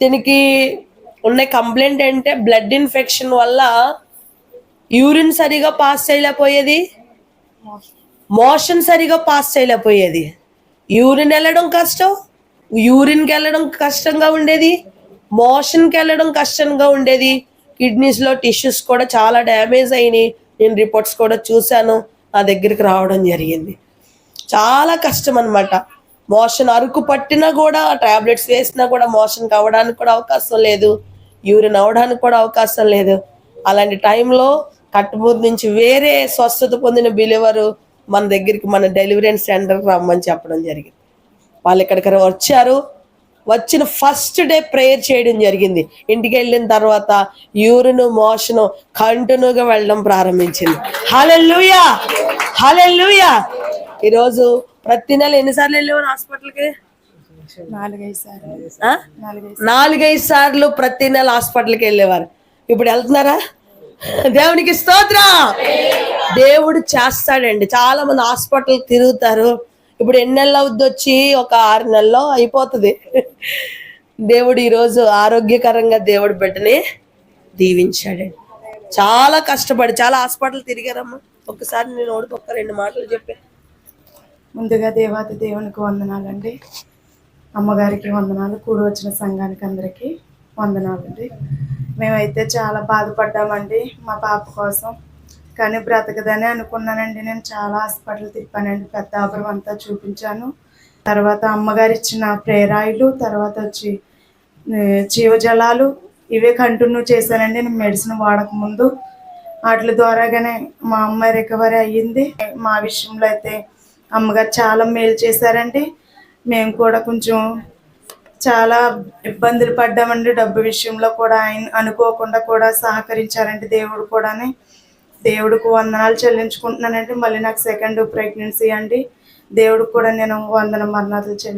దీనికి ఉన్న కంప్లైంట్ అంటే బ్లడ్ ఇన్ఫెక్షన్ వల్ల యూరిన్ సరిగా పాస్ చేయలేకపోయేది? మోషన్ సరిగా పాస్ చేయలేకపోయేది. యూరిన్ వెళ్ళడం కష్టం యూరిన్కి వెళ్ళడం కష్టంగా ఉండేది మోషన్కి వెళ్ళడం కష్టంగా ఉండేది. కిడ్నీస్లో టిష్యూస్ కూడా చాలా డ్యామేజ్ అయినాయి. నేను రిపోర్ట్స్ కూడా చూశాను నా దగ్గరికి రావడం జరిగింది. చాలా కష్టం అనమాట మోషన్ అరుకు పట్టినా కూడా టాబ్లెట్స్ వేసినా కూడా మోషన్ అవ్వడానికి కూడా అవకాశం లేదు. యూరిన్ అవడానికి కూడా అవకాశం లేదు. అలాంటి టైంలో కట్టుబూత్ నుంచి వేరే స్వస్థత పొందిన బిలివరు మన దగ్గరికి మన డెలివరీ సెంటర్కి రమ్మని చెప్పడం జరిగింది. వాళ్ళు ఇక్కడికి వచ్చారు. వచ్చిన ఫస్ట్ డే ప్రేయర్ చేయడం జరిగింది. ఇంటికి వెళ్ళిన తర్వాత యూరిన్ మోషన్ కంటిన్యూగా వెళ్ళడం ప్రారంభించింది. హలెల్లుయా హలెల్లుయా ఈరోజు ప్రతి నెల ఎన్నిసార్లు వెళ్ళేవారు హాస్పిటల్కి? నాలుగైదు సార్లు. ప్రతి నెల హాస్పిటల్కి వెళ్ళేవారు. ఇప్పుడు వెళ్తున్నారా? దేవునికి స్తోత్రం! దేవుడు చేస్తాడండి. చాలా మంది హాస్పిటల్ తిరుగుతారు. ఇప్పుడు ఎన్ని నెలలు అవుద్ది వచ్చి ఒక ఆరు నెలల్లో అయిపోతుంది. దేవుడు ఈరోజు ఆరోగ్యకరంగా దేవుడు బిడ్డని దీవించాడండి. చాలా కష్టపడి చాలా హాస్పిటల్ తిరిగారమ్మా. ఒక్కసారి నేను ఓడికి ఒక్క రెండు మాటలు చెప్పే. ముందుగా దేవాది దేవునికి వందనాలండి. అమ్మగారికి వందనాలు కూడి వచ్చిన సంఘానికి అందరికీ వందనాలండి. మేమైతే చాలా బాధపడ్డామండి మా పాప కోసం. కానీ బ్రతకదని అనుకున్నానండి. నేను చాలా హాస్పిటల్ తిప్పానండి. పెద్ద పెద్దాపురం అంతా చూపించాను. తర్వాత అమ్మగారు ఇచ్చిన ప్రేరాయిలు తర్వాత వచ్చి జీవజలాలు ఇవే కంటిన్యూ చేశానండి. నేను మెడిసిన్ వాడకముందు వాటి ద్వారాగానే మా అమ్మాయి రికవరీ అయ్యింది. మా విషయంలో అయితే అమ్మగారు చాలా మేలు చేశారండి. మేము కూడా కొంచెం చాలా ఇబ్బందులు పడ్డామండి. డబ్బు విషయంలో కూడా ఆయన అనుకోకుండా కూడా సహకరించారండి దేవుడు కూడాని. దేవుడికి వందనాలు చెల్లించుకుంటున్నానండి. మళ్ళీ నాకు సెకండ్ ప్రెగ్నెన్సీ అండి. దేవుడికి కూడా నేను వందన మరణాలు చెల్లి